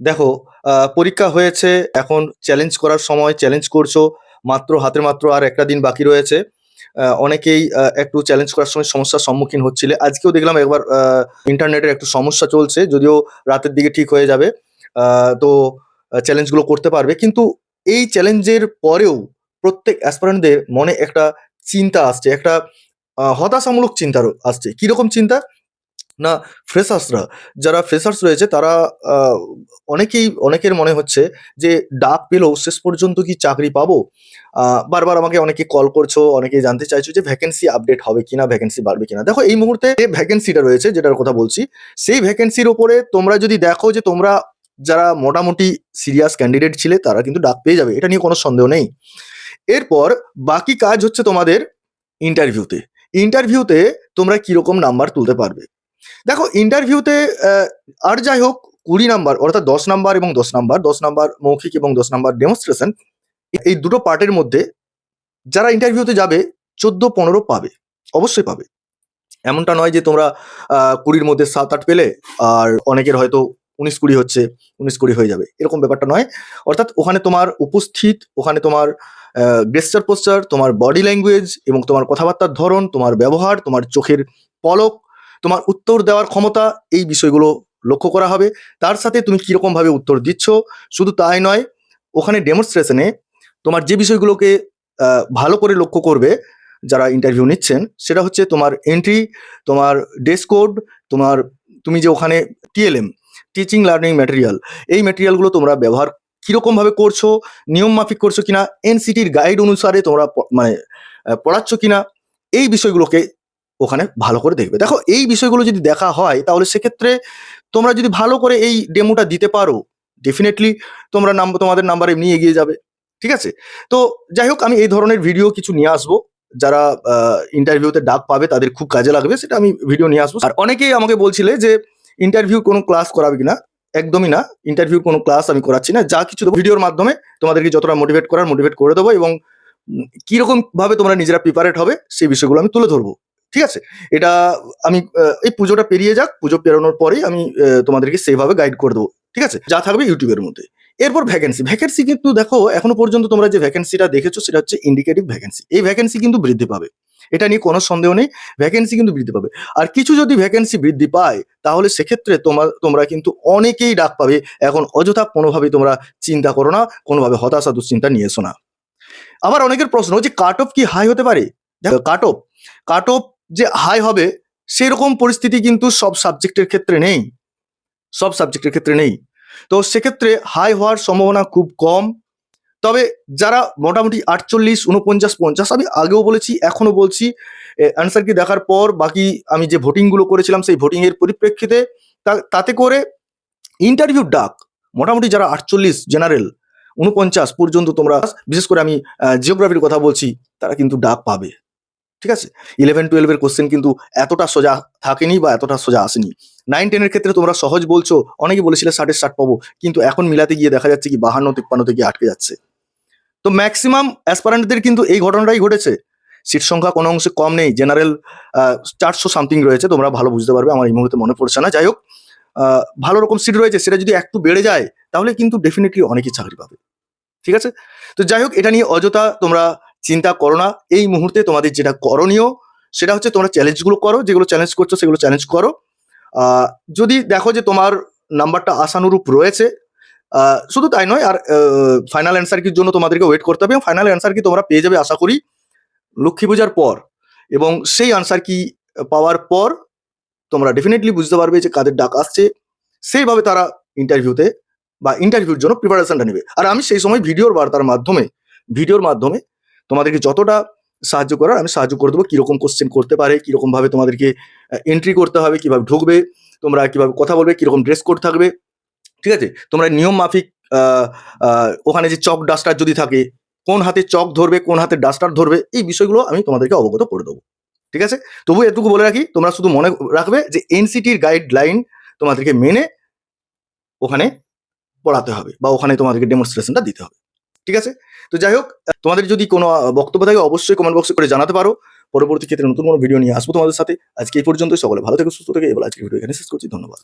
দেখো পরীক্ষা হয়েছে, এখন চ্যালেঞ্জ করার সময় চ্যালেঞ্জ করছ, মাত্র হাতে মাত্র আর একটা দিন বাকি রয়েছে। অনেকেই একটু চ্যালেঞ্জ করার সময় সমস্যার সম্মুখীন হচ্ছিলে। আজকেও দেখলাম একবার ইন্টারনেটের একটু সমস্যা চলছে, যদিও রাতের দিকে ঠিক হয়ে যাবে। তো চ্যালেঞ্জগুলো করতে পারবে। কিন্তু এই চ্যালেঞ্জের পরেও প্রত্যেক অ্যাসপারেন্টদের মনে একটা চিন্তা আসছে, একটা হতাশামূলক চিন্তা আসছে। কীরকম চিন্তা? না ফ্রেশার্সরা যারা ফ্রেশার্স রয়েছে, তারা অনেকেই, অনেকের মনে হচ্ছে যে, ডাক পেলেও শেষ পর্যন্ত কি চাকরি পাবো? বারবার আমাকে অনেকে কল করছ অনেকে জানতে চাইছো যে ভ্যাকেন্সি আপডেট হবে কিনা ভ্যাকেন্সি বাড়বে কিনা। দেখো, এই মুহূর্তে যে ভ্যাকেন্সিটা রয়েছে, যেটার কথা বলছি, সেই ভ্যাকেন্সির ওপরে তোমরা যদি দেখো যে, তোমরা যারা মোটামুটি সিরিয়াস ক্যান্ডিডেট ছিলে, তারা কিন্তু ডাক পেয়ে যাবে, এটা নিয়ে কোনো সন্দেহ নেই। এরপর বাকি কাজ হচ্ছে তোমাদের ইন্টারভিউতে ইন্টারভিউতে তোমরা কীরকম নাম্বার তুলতে পারবে? দেখো ইন্টারভিউতে আর যাই হোক, কুড়ি নাম্বার অর্থাৎ দশ নাম্বার এবং দশ নাম্বার দশ নাম্বার মৌখিক এবং দশ নাম্বার ডেমনস্ট্রেশন এই দুটো পার্টের মধ্যে যারা ইন্টারভিউতে যাবে, চোদ্দ, পনেরো পাবে, অবশ্যই পাবে। এমনটা নয় যে তোমরা কুড়ির মধ্যে সাত, আট পেলে, আর অনেকের হয়তো উনিশ, কুড়ি হচ্ছে, উনিশ, কুড়ি হয়ে যাবে। এরকম ব্যাপারটা নয়। অর্থাৎ ওখানে তোমার উপস্থিত, ওখানে তোমার গেস্টার পোস্টার তোমার বডি ল্যাঙ্গুয়েজ এবং তোমার কথাবার্তার ধরন, তোমার ব্যবহার, তোমার চোখের পলক তোমার উত্তর দেওয়ার ক্ষমতা এই বিষয়গুলো লক্ষ্য করা হবে। তার সাথে তুমি কীরকমভাবে উত্তর দিচ্ছ, শুধু তাই নয়, ওখানে ডেমনস্ট্রেশনে তোমার যে বিষয়গুলোকে ভালো করে লক্ষ্য করবে যারা ইন্টারভিউ নিচ্ছেন, সেটা হচ্ছে তোমার এন্ট্রি তোমার ডেস্ক কোড তোমার তুমি যে ওখানে টিএলএম টিচিং লার্নিং ম্যাটেরিয়াল এই ম্যাটেরিয়ালগুলো তোমরা ব্যবহার কীরকম ভাবে করছ, নিয়ম মাফিক করছ কিনা এনসিটির গাইড অনুসারে তোমরা মানে পড়াচ্ছ কিনা, এই বিষয়গুলোকে ওখানে ভালো করে দেখবে। দেখো, এই বিষয়গুলো যদি দেখা হয়, তাহলে সেক্ষেত্রে তোমরা যদি ভালো করে এই ডেমোটা দিতে পারো ডেফিনেটলি তোমরা নাম, তোমাদের নাম্বার এমনি এগিয়ে যাবে, ঠিক আছে? তো যাই হোক, আমি এই ধরনের ভিডিও কিছু নিয়ে আসব। যারা ইন্টারভিউতে ডাক পাবে, তাদের খুব কাজে লাগবে, সেটা আমি ভিডিও নিয়ে আসব। আর অনেকেই আমাকে বলছিলে যে ইন্টারভিউ কোনো ক্লাস করাবে কিনা? একদমই না। ইন্টারভিউ কোনো ক্লাস আমি করাচ্ছি না। যা কিছু ভিডিওর মাধ্যমে তোমাদেরকে যতটা মোটিভেট করার মোটিভেট করে দেবো এবং কীরকমভাবে তোমরা নিজেরা প্রিপারেট হবে, সেই বিষয়গুলো আমি তুলে ধরবো। ঠিক আছে? এটা আমি এই পুজোটা পেরিয়ে যাক, পুজো পেরোনোর পরেই আমি তোমাদেরকে সেইভাবে গাইড করে দেবো। ঠিক আছে? যা থাকবে ইউটিউবের মধ্যে। এরপর ভ্যাকেন্সি ভ্যাকেন্সি কিন্তু দেখো, এখনও পর্যন্ত তোমরা যে ভ্যাকেন্সিটা দেখেছ, সেটা হচ্ছে ইন্ডিকেটিভ ভ্যাকেন্সি এই ভ্যাকেন্সি কিন্তু বৃদ্ধি পাবে। এটা নিয়ে কোনো সন্দেহ নেই ভ্যাকেন্সি কিন্তু বৃদ্ধি পাবে। আর কিছু যদি ভ্যাকেন্সি বৃদ্ধি পায়, তাহলে সেক্ষেত্রে তোমার তোমরা কিন্তু অনেকেই ডাক পাবে। এখন অযথা কোনোভাবেই তোমরা চিন্তা করো না, কোনোভাবে হতাশা, দুশ্চিন্তা নিয়ে এসো না। আবার অনেকের প্রশ্ন যে কাট অফ কি হাই হতে পারে? দেখো কাট অফ কাট অফ যে হাই হবে, সেরকম পরিস্থিতি কিন্তু সব সাবজেক্টের ক্ষেত্রে নেই। সব সাবজেক্টের ক্ষেত্রে নেই। তো সেক্ষেত্রে হাই হওয়ার সম্ভাবনা খুব কম। তবে যারা মোটামুটি আটচল্লিশ উনপঞ্চাশ পঞ্চাশ, আমি আগেও বলেছি এখনও বলছি অ্যান্সার কি দেখার পর বাকি আমি যে ভোটিংগুলো করেছিলাম, সেই ভোটিং এর পরিপ্রেক্ষিতে তাতে করে ইন্টারভিউ ডাক, মোটামুটি যারা আটচল্লিশ জেনারেল উনপঞ্চাশ পর্যন্ত তোমরা, বিশেষ করে আমি জিওগ্রাফির কথা বলছি, তারা কিন্তু ডাক পাবে। ঠিক আছে? ইলেভেন টুয়েলভের কোশ্চেন কিন্তু এতটা সোজা থাকেনি বা এতটা সোজা আসেনি। নাইন টেনের ক্ষেত্রে তোমরা সহজ বলছো, অনেকে বলেছিলে ষাটের ষাট পাবো, কিন্তু এখন মিলাতে গিয়ে দেখা যাচ্ছে কি বাহান্ন তিপ্পান্নতে থেকে আটকে যাচ্ছে। তো ম্যাক্সিমাম অ্যাসপারেন্টদের কিন্তু এই ঘটনাটাই ঘটেছে। সিট সংখ্যা কোনো অংশে কম নেই জেনারেল চারশো সামথিং রয়েছে, তোমরা ভালো বুঝতে পারবে, আমার এই মুহূর্তে মনে পড়ছে না। যাই হোক ভালো রকম সিট রয়েছে, সেটা যদি একটু বেড়ে যায়, তাহলে কিন্তু ডেফিনেটলি অনেকেই চাকরি পাবে। ঠিক আছে? তো যাই হোক, এটা নিয়ে অযথা তোমরা চিন্তা করো না। এই মুহূর্তে তোমাদের যেটা করণীয়, সেটা হচ্ছে তোমরা চ্যালেঞ্জগুলো করো, যেগুলো চ্যালেঞ্জ করছ সেগুলো চ্যালেঞ্জ করো। যদি দেখো যে তোমার নাম্বারটা আশানুরূপ রয়েছে শুধু তাই নয়, আর ফাইনাল অ্যান্সার কির জন্য তোমাদেরকে ওয়েট করতে হবে, এবং ফাইনাল অ্যান্সার কি তোমরা পেয়ে যাবে, আশা করি, লক্ষ্মী পূজার পর। এবং সেই আনসার কি পাওয়ার পর, তোমরা ডেফিনেটলি বুঝতে পারবে যে কাদের ডাক আসছে। সেইভাবে তারা ইন্টারভিউতে বা ইন্টারভিউর জন্য প্রিপারেশনটা নেবে। আর আমি সেই সময় ভিডিওর বার্তার মাধ্যমে ভিডিওর মাধ্যমে তোমাদেরকে যতটা সাহায্য করার আমি সাহায্য করে দেবো, কীরকম কোশ্চেন করতে পারে, কীরকমভাবে তোমাদেরকে এন্ট্রি করতে হবে, কীভাবে ঢুকবে, তোমরা কীভাবে কথা বলবে, কীরকম ড্রেস কোড থাকবে, ঠিক আছে? তোমরা নিয়ম মাফিক ওখানে যে চক ডাস্টার যদি থাকে, কোন হাতে চক ধরবে, কোন হাতে ডাস্টার ধরবে, এই বিষয়গুলো আমি তোমাদেরকে অবগত করে দেবো, ঠিক আছে? তবু এটুকু বলে রাখি, তোমরা শুধু মনে রাখবে যে এনসিটির গাইডলাইন তোমাদেরকে মেনে ওখানে পড়াতে হবে বা ওখানে তোমাদেরকে ডেমনস্ট্রেশনটা দিতে হবে। ঠিক আছে? তো যাই হোক তোমাদের যদি কোনো বক্তব্য থাকে, অবশ্যই কমেন্ট বক্সে করে জানাতে পারো। পরবর্তী ক্ষেত্রে নতুন কোনো ভিডিও নিয়ে আসব তোমাদের সাথে। আজকে এই পর্যন্ত সকলে ভালো থেকে, সুস্থ থেকে। এবার আজকে ভিডিও এখানে শেষ করছি। ধন্যবাদ।